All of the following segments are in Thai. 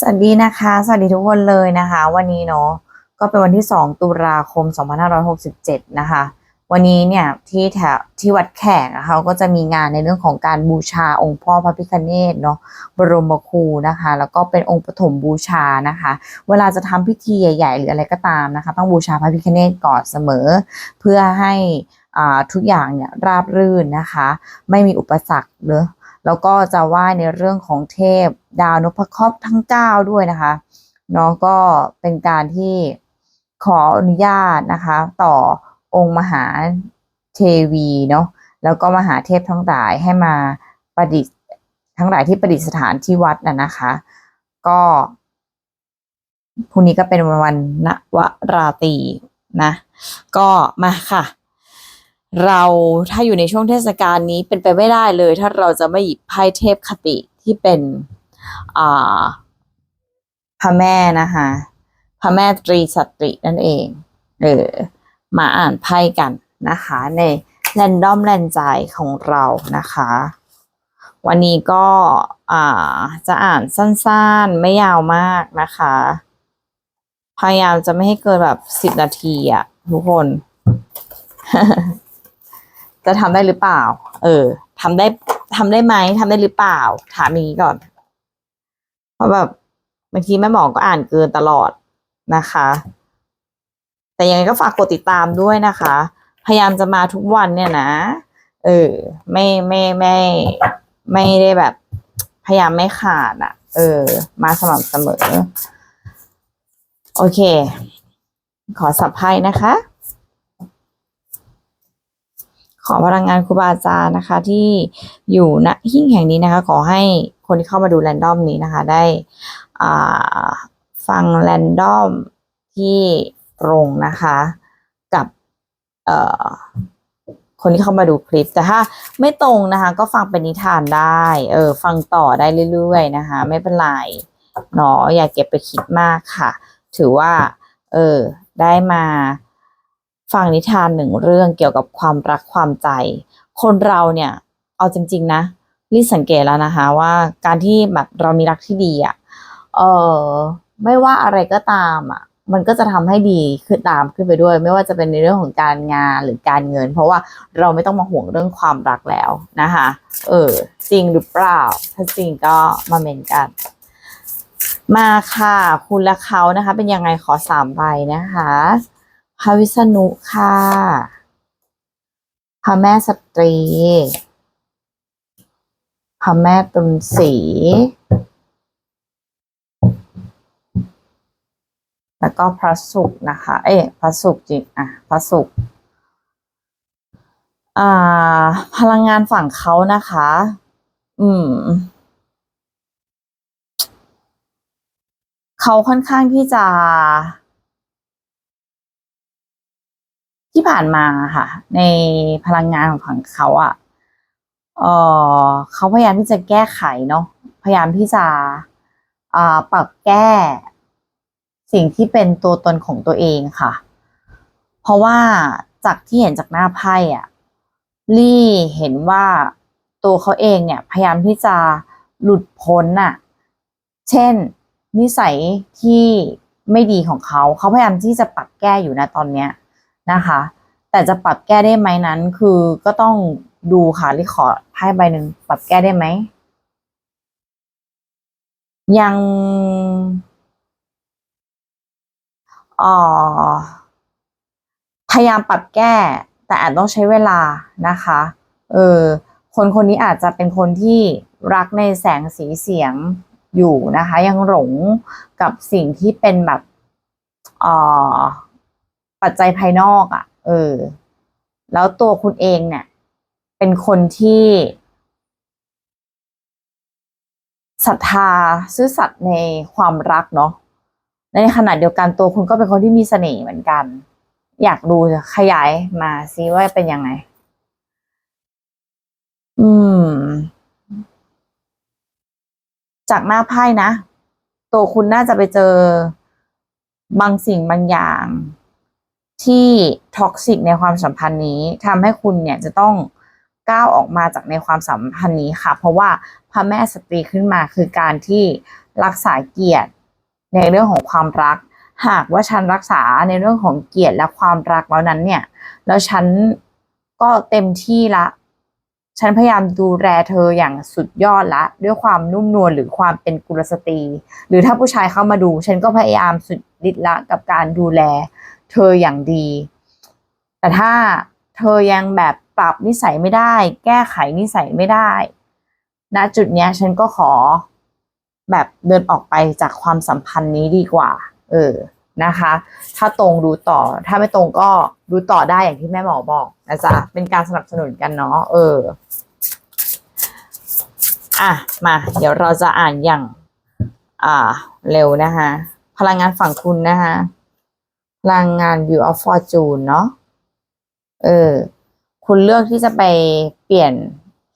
สวัสดีนะคะ สวัสดีทุกคนเลยนะคะ วันนี้เนาะก็เป็นวันที่ 2 ตุลาคม 2567 นะคะ วันนี้เนี่ยที่แถวที่วัดแขกนะคะเขาก็จะมีงานในเรื่องของการบูชาองค์พ่อพระพิฆเนศเนาะบรมครูนะคะ แล้วก็เป็นองค์ปฐมบูชานะคะ เวลาจะทำพิธีใหญ่ ๆ หรืออะไรก็ตามนะคะ ต้องบูชาพระพิฆเนศก่อนเสมอ เพื่อให้อ่าทุกอย่างเนี่ยราบรื่นนะคะ ไม่มีอุปสรรคเนอะ แล้วก็จะไหว้ในเรื่องของเทพดาวนพเคราะห์ทั้ง 9 ด้วยนะคะเนาะก็เป็นการที่ขออนุญาตนะคะ ต่อองค์มหาเทวีเนาะแล้วก็มหาเทพทั้งหลายให้มาประดิษฐ์ทั้งหลายที่ประดิษฐานที่วัดน่ะนะคะ ก็พรุ่งนี้ก็เป็นวันนวราตีนะ ก็มาค่ะ เราถ้าอยู่ในช่วงเทศกาลนี้เป็นไปไม่ได้เลย ถ้าเราจะไม่หยิบไพ่เทพคติที่เป็นอ่าพระแม่นะคะพระแม่ตรีสตรีนั่นเองเออมาอ่านไพ่กันนะคะ ในแรนดอมแรนใจของเรานะคะ วันนี้ก็อ่าจะอ่านสั้นๆไม่ยาวมากนะคะ พยายามจะไม่ให้เกินแบบสิบนาทีอะทุกคน จะทำได้หรือเปล่า เออทำได้ทำได้ไหมทำได้หรือเปล่า ถามอย่างนี้ก่อน เพราะแบบบางทีแม่หมอก็อ่านเกินตลอดนะคะ แต่ยังไงก็ฝากกดติดตามด้วยนะคะ พยายามจะมาทุกวันเนี่ยนะ เออ ไม่ไม่ไม่ไม่ได้แบบ พยายามไม่ขาดอะ เออ มาสม่ำเสมอ โอเค ขอสับไพ่นะคะ ขอพลังงานครูบาอาจารย์นะคะ ที่อยู่ณหิ้งแห่งนี้นะคะ ขอให้คนที่เข้ามาดูแรนดอมนี้นะคะ ได้ฟังแรนดอมที่ตรงนะคะ กับคนที่เข้ามาดูคลิป แต่ถ้าไม่ตรงนะคะ ก็ฟังเป็นนิทานได้ เออ ฟังต่อได้เรื่อยๆนะคะ ไม่เป็นไรเนาะอย่าเก็บไปคิดมากค่ะ ถือว่า เออ ได้มา ฟังนิทานหนึ่งเรื่องเกี่ยวกับความรักความใจ คนเราเนี่ยเอาจริง ๆ นะลิสังเกตแล้วนะคะว่าการที่แบบเรามีรักที่ดีอะเออไม่ว่าอะไรก็ตามอะมันก็จะทำให้ดีขึ้นตามขึ้นไปด้วย ไม่ว่าจะเป็นในเรื่องของการงานหรือการเงิน เพราะว่าเราไม่ต้องมาห่วงเรื่องความรักแล้วนะคะเออจริงหรือเปล่า ถ้าจริงก็มาเมนกัน มาค่ะ คุณและเขานะคะ เป็นยังไงขอสามใบนะคะ พระวิษณุค่ะ พระแม่สตรี พระแม่ตุลสี แล้วก็พระศุกนะคะ เอ๊ะพระศุกจริง อะ พระศุกอ่า พลังงานฝั่งเขานะคะ อืมเขาค่อนข้างที่จะ ที่ผ่านมาค่ะ ในพลังงานของฝั่งเขาอะ่ะเออเขาพยายามที่จะแก้ไขเนาะพยายามที่จะปรับแก้ สิ่งที่เป็นตัวตนของตัวเองค่ะ เพราะว่าจากที่เห็นจากหน้าไพ่อะลี่เห็นว่าตัวเขาเองเนี่ย พยายามที่จะหลุดพ้นน่ะ เช่น นิสัยที่ไม่ดีของเขา เขาพยายามที่จะปรับแก้อยู่นะตอนเนี้ย นะคะ แต่จะปรับแก้ได้ไหมนั้น คือก็ต้องดูค่ะลี่ขอไพ่ใบหนึ่งปรับแก้ได้ไหม ยังออพยายามปรับแก้ แต่อาจต้องใช้เวลานะคะ เออคนคนนี้อาจจะเป็นคนที่รักในแสงสีเสียงอยู่นะคะ ยังหลงกับสิ่งที่เป็นแบบอ่อ ปัจจัยภายนอกอะ่ะ เออ แล้วตัวคุณเองเนี่ย เป็นคนที่ศรัทธาซื่อสัตย์ในความรักเนาะในขณะเดียวกันตัวคุณก็เป็นคนที่มีเสน่ห์เหมือนกัน อยากดูจะขยายมาซิว่าเป็นยังไง อืม จากหน้าไพ่นะ ตัวคุณน่าจะไปเจอบางสิ่งบางอย่าง ที่ท็อกซิกในความสัมพันธ์นี้ทำให้คุณเนี่ยจะต้องก้าวออกมาจากในความสัมพันธ์นี้ค่ะ เพราะว่าพระแม่สตรีขึ้นมาคือการที่รักษาเกียรติในเรื่องของความรัก หากว่าฉันรักษาในเรื่องของเกียรติและความรักแล้วนั้นเนี่ย แล้วฉันก็เต็มที่ละ ฉันพยายามดูแลเธออย่างสุดยอดละ ด้วยความนุ่มนวลหรือความเป็นกุลสตรี หรือถ้าผู้ชายเข้ามาดู ฉันก็พยายามสุดฤทธิ์ละกับการดูแล เธออย่างดี แต่ถ้าเธอยังแบบปรับนิสัยไม่ได้ แก้ไขนิสัยไม่ได้ณจุดเนี้ยฉันก็ขอแบบเดินออกไปจากความสัมพันธ์นี้ดีกว่า เออนะคะ ถ้าตรงดูต่อ ถ้าไม่ตรงก็ดูต่อได้อย่างที่แม่หมอบอกนะจ๊ะเป็นการสนับสนุนกันเนาะเอออะมา เดี๋ยวเราจะอ่านอย่าง อ่า เร็วนะคะพลังงานฝั่งคุณนะคะ พลังงาน View of Fortune เนาะ เออ คุณเลือกที่จะไปเปลี่ยน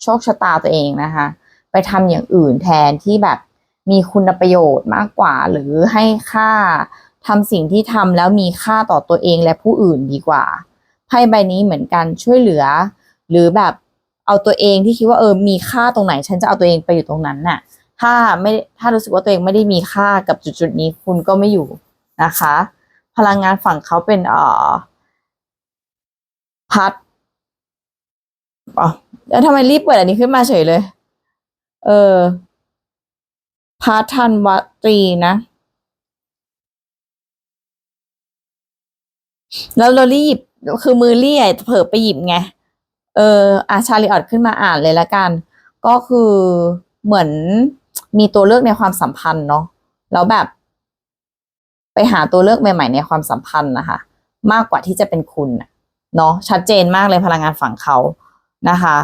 โชคชะตาตัวเองนะคะ ไปทำอย่างอื่นแทนที่แบบมีคุณประโยชน์มากกว่า หรือให้ค่าทำสิ่งที่ทำแล้วมีค่าต่อตัวเองและผู้อื่นดีกว่า ไพ่ใบนี้เหมือนกันช่วยเหลือ หรือแบบเอาตัวเองที่คิดว่าเออ มีค่าตรงไหน ฉันจะเอาตัวเองไปอยู่ตรงนั้นน่ะ ถ้าไม่ ถ้ารู้สึกว่าตัวเองไม่ได้มีค่ากับจุดๆนี้ คุณก็ไม่อยู่นะคะ พลังงานฝั่งเขาเป็นเอ่อพัดอ๋อแล้วทำไมรีบเปิดอันนี้ขึ้นมาเฉยเลย เออพาทันวัตรีนะ แล้วเรารีบคือมือเลี่ยเผลอไปหยิบไง เอออาชาลีออดขึ้นมาอ่านเลยละกัน ก็คือเหมือนมีตัวเลือกในความสัมพันธ์เนาะแล้วแบบ หาตัวเลือกใหม่ๆในความสัมพันธ์นะคะ มากกว่าที่จะเป็นคุณเนาะชัดเจนมากเลยพลังงานฝั่งเขานะคะ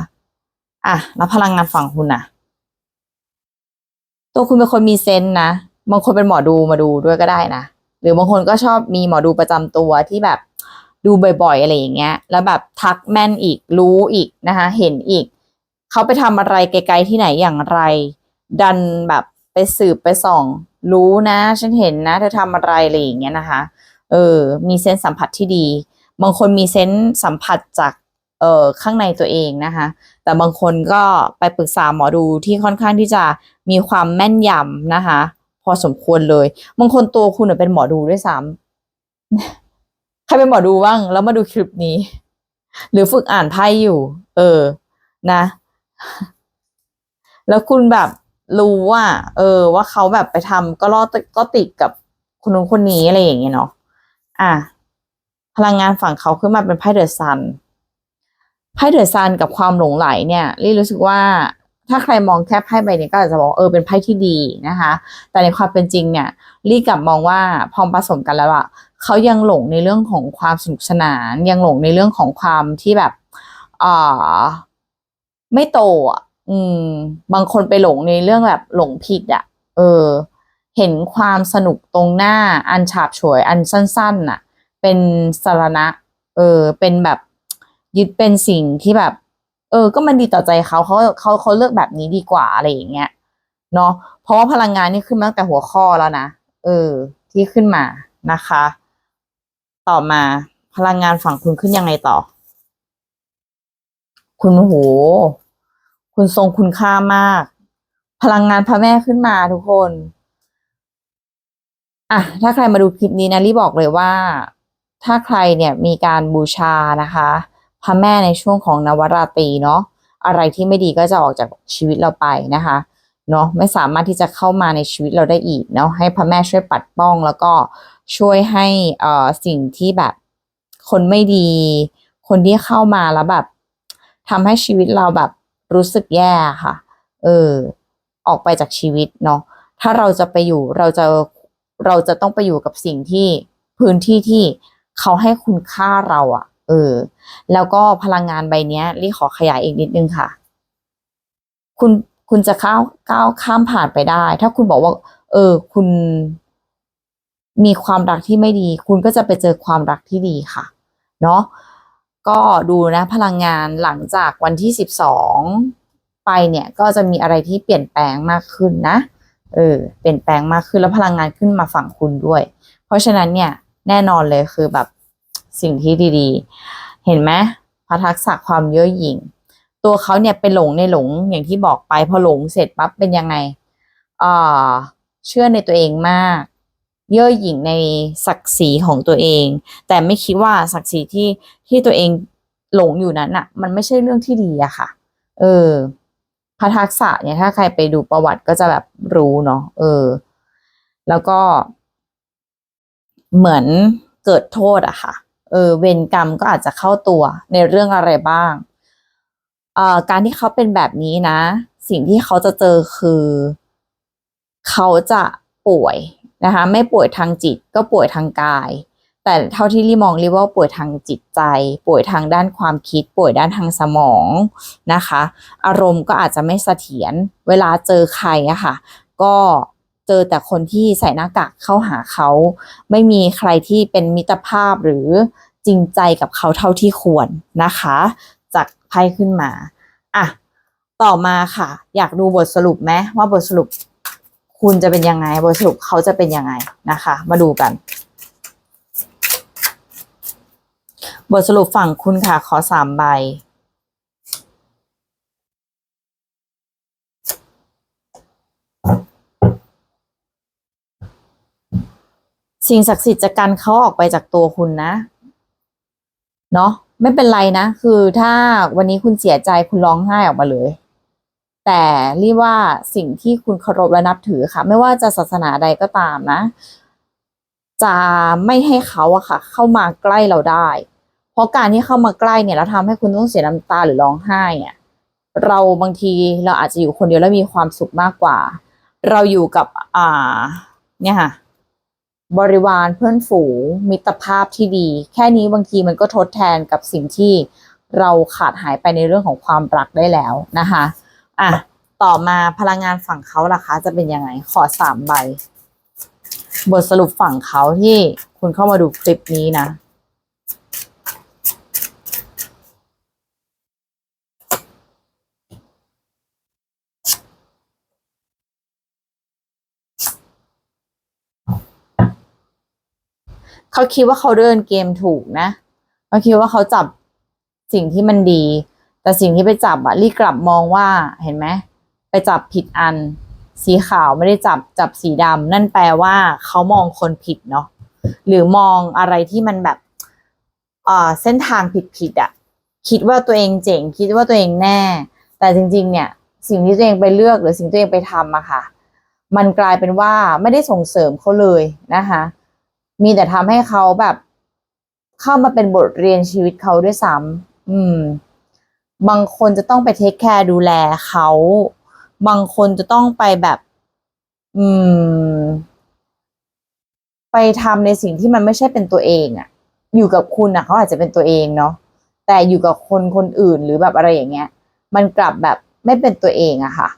อะแล้วพลังงานฝั่งคุณน่ะตัวคุณเป็นคนมีเซนนะบางคนเป็นหมอดูมาดูด้วยก็ได้นะหรือบางคนก็ชอบมีหมอดูประจำตัวที่แบบดูบ่อยๆอะไรอย่างเงี้ย แล้วแบบทักแม่นอีกรู้อีกนะคะ เห็นอีก เขาไปทำอะไรไกลๆที่ไหนอย่างไร ดันแบบไปสืบไปส่อง รู้นะ ฉันเห็นนะ เธอทำอะไรอะไรอย่างเงี้ยนะคะ เออ มีเซนส์สัมผัสที่ดี บางคนมีเซนส์สัมผัสจากเอ่อข้างในตัวเองนะคะ แต่บางคนก็ไปปรึกษาหมอดูที่ค่อนข้างที่จะมีความแม่นยำนะคะ พอสมควรเลย บางคนตัวคุณเป็นหมอดูด้วยซ้ำใครเป็นหมอดูบ้าง แล้วมาดูคลิปนี้ หรือฝึกอ่านไพ่อยู่ เออ นะ แล้วคุณแบบ รู้ว่าเออ ว่าเขาแบบไปทำก็รอดก็ติดกับคนนู้นคนนี้อะไรอย่างเงี้ยเนาะอะพลังงานฝั่งเขาขึ้นมาเป็นไพ่เดอะซันไพ่เดอะซันกับความหลงไหลเนี่ยลี่รู้สึกว่าถ้าใครมองแค่ไพ่ใบนี้ก็อาจจะบอกเออเป็นไพ่ที่ดีนะคะ แต่ในความเป็นจริงเนี่ยลี่กลับมองว่าพอผสมกันแล้วอะเขายังหลงในเรื่องของความสนุกสนาน ยังหลงในเรื่องของความที่แบบอ่าไม่โตอะ อืม บางคนไปหลงในเรื่องแบบหลงผิดอะ เออ เห็นความสนุกตรงหน้าอันฉาบฉวยอันสั้นๆน่ะ เป็นสารณะ เออ เป็นแบบยึดเป็นสิ่งที่แบบ เออ ก็มันดีต่อใจเขาเขาเขาเขาเลือกแบบนี้ดีกว่าอะไรอย่างเงี้ยเนาะเพราะว่าพลังงานนี่ขึ้นมาตั้งแต่หัวข้อแล้วนะเออ ที่ขึ้นมานะคะ ต่อมาพลังงานฝั่งคุณขึ้นยังไงต่อ คุณโห คุณทรงคุณค่ามาก พลังงานพระแม่ขึ้นมาทุกคนอะถ้าใครมาดูคลิปนี้นะรีบอกเลยว่า ถ้าใครเนี่ยมีการบูชานะคะ พระแม่ในช่วงของนวราตรีเนาะอะไรที่ไม่ดีก็จะออกจากชีวิตเราไปนะคะเนาะไม่สามารถที่จะเข้ามาในชีวิตเราได้อีกเนาะให้พระแม่ช่วยปัดป้องแล้วก็ช่วยให้เอ่อสิ่งที่แบบคนไม่ดี คนที่เข้ามาแล้วแบบทำให้ชีวิตเราแบบ รู้สึกแย่ค่ะ เออ ออกไปจากชีวิตเนาะถ้าเราจะไปอยู่เราจะเราจะต้องไปอยู่กับสิ่งที่พื้นที่ที่เขาให้คุณค่าเราอะ่ะ เออ แล้วก็พลังงานใบนี้ยลี่ขอขยายอีกนิดนึงค่ะ คุณคุณจะก้าวก้าวข้ามผ่านไปได้ ถ้าคุณบอกว่า เออ คุณ มีความรักที่ไม่ดี คุณก็จะไปเจอความรักที่ดีค่ะ เนาะ ก็ดูนะพลังงานหลังจากวันที่สิบสองไปเนี่ยก็จะมีอะไรที่เปลี่ยนแปลงมากขึ้นนะเออเปลี่ยนแปลงมากขึ้นแล้วพลังงานขึ้นมาฝั่งคุณด้วย เพราะฉะนั้นเนี่ยแน่นอนเลยคือแบบสิ่งที่ดีๆ เห็นไหมพระทักษะความเย่อหยิ่ง ตัวเขาเนี่ยไปหลงในหลงอย่างที่บอกไปพอหลงเสร็จปั๊บเป็นยังไงอ่าเชื่อในตัวเองมาก เย่อหยิ่งในศักดิ์ศรีของตัวเอง แต่ไม่คิดว่าศักดิ์ศรีที่ที่ตัวเองหลงอยู่นั้นอะมันไม่ใช่เรื่องที่ดีอะค่ะ เออพระทักษะเนี่ยถ้าใครไปดูประวัติก็จะแบบรู้เนาะเออ แล้วก็ เหมือนเกิดโทษอะค่ะ เออ เวรกรรมก็อาจจะเข้าตัวในเรื่องอะไรบ้างเอ่อการที่เขาเป็นแบบนี้นะ สิ่งที่เขาจะเจอคือ เขาจะป่วย นะคะ ไม่ป่วยทางจิตก็ป่วยทางกาย แต่เท่าที่ลี่มองลีว่าป่วยทางจิตใจ ป่วยทางด้านความคิด ป่วยด้านทางสมองนะคะ อารมณ์ก็อาจจะไม่เสถียรเวลาเจอใครอะค่ะ ก็เจอแต่คนที่ใส่หน้ากากเข้าหาเขา ไม่มีใครที่เป็นมิตรภาพหรือจริงใจกับเขาเท่าที่ควรนะคะ จากไพ่ขึ้นมาอะต่อมาค่ะ อยากดูบทสรุปไหมว่าบทสรุป คุณจะเป็นยังไงบทสรุปเขาจะเป็นยังไงนะคะ มาดูกัน บทสรุปฝั่งคุณค่ะ ขอสามใบสิ่งศักดิ์สิทธิ์จะกันเขาออกไปจากตัวคุณนะ เนาะไม่เป็นไรนะ คือถ้าวันนี้คุณเสียใจคุณร้องไห้ออกมาเลย แต่รีว่าสิ่งที่คุณเคารพและนับถือค่ะ ไม่ว่าจะศาสนาใดก็ตามนะ จะไม่ให้เขาอะค่ะ เข้ามาใกล้เราได้ เพราะการที่เข้ามาใกล้เนี่ยแล้วทำให้คุณต้องเสียน้ำตาหรือร้องไห้เนี่ยเราบางทีเราอาจจะอยู่คนเดียวแล้วมีความสุขมากกว่า เราอยู่กับอ่า เนี่ยค่ะ บริวารเพื่อนฝูงมิตรภาพที่ดี แค่นี้บางทีมันก็ทดแทนกับสิ่งที่เราขาดหายไปในเรื่องของความรักได้แล้วนะคะ อะต่อมาพลังงานฝั่งเขาล่ะคะ จะเป็นยังไงขอสามใบบทสรุปฝั่งเขาที่คุณเข้ามาดูคลิปนี้นะ เขาคิดว่าเขาเดินเกมถูกนะ เขาคิดว่าเขาจับสิ่งที่มันดี แต่สิ่งที่ไปจับอะรีกลับมองว่าเห็นไหมไปจับผิดอัน สีขาวไม่ได้จับจับสีดำนั่นแปลว่าเขามองคนผิดเนาะหรือมองอะไรที่มันแบบเออเส้นทางผิดผิดๆอะคิดว่าตัวเองเจ๋ง คิดว่าตัวเองแน่ แต่จริง ๆ เนี่ย สิ่งที่ตัวเองไปเลือกหรือสิ่งที่ตัวเองไปทำอะค่ะ มันกลายเป็นว่าไม่ได้ส่งเสริมเขาเลยนะคะมีแต่ทำให้เขาแบบ เข้ามาเป็นบทเรียนชีวิตเขาด้วยซ้ำอืม บางคนจะต้องไปเทคแคร์ดูแลเขา บางคนจะต้องไปแบบ อืม ไปทำในสิ่งที่มันไม่ใช่เป็นตัวเองอะอยู่กับคุณอะเขาอาจจะเป็นตัวเองเนาะแต่อยู่กับคนคนอื่นหรือแบบอะไรอย่างเงี้ย มันกลับแบบไม่เป็นตัวเองอะค่ะ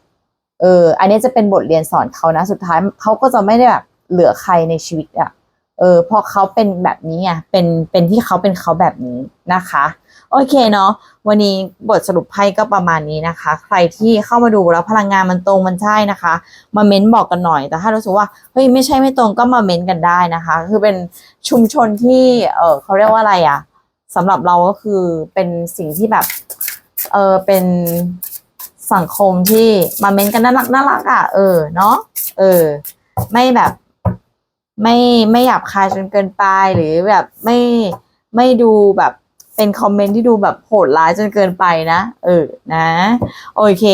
เออ อันนี้จะเป็นบทเรียนสอนเขานะ สุดท้ายเขาก็จะไม่ได้แบบเหลือใครในชีวิตอะ เออพอเขาเป็นแบบนี้ไงเป็นเป็นที่เขาเป็นเขาแบบนี้นะคะ โอเคเนาะวันนี้บทสรุปไพ่ก็ประมาณนี้นะคะ ใครที่เข้ามาดูแล้วพลังงานมันตรงมันใช่นะคะ มาเม้นบอกกันหน่อยแต่ถ้ารู้สึกว่าเฮ้ยไม่ใช่ไม่ตรงก็มาเม้นกันได้นะคะ คือเป็นชุมชนที่เออเขาเรียกว่าอะไรอะสำหรับเราก็คือเป็นสิ่งที่แบบเออเป็นสังคมที่มาเม้นกันน่ารักน่ารักอะเออเนาะเออ ไม่แบบ ไม่ไม่หยาบคายจนเกินไปหรือแบบไม่ไม่ดูแบบเป็นคอมเมนต์ที่ดูแบบโหดร้ายจนเกินไปนะ เออนะ โอเค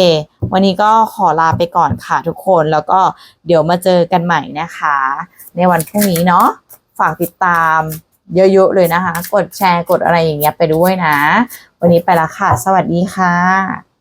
วันนี้ก็ขอลาไปก่อนค่ะทุกคนแล้วก็เดี๋ยวมาเจอกันใหม่นะคะ ในวันพรุ่งนี้เนาะฝากติดตามเยอะๆเลยนะคะ กดแชร์กดอะไรอย่างเงี้ยไปด้วยนะ วันนี้ไปละค่ะ สวัสดีค่ะ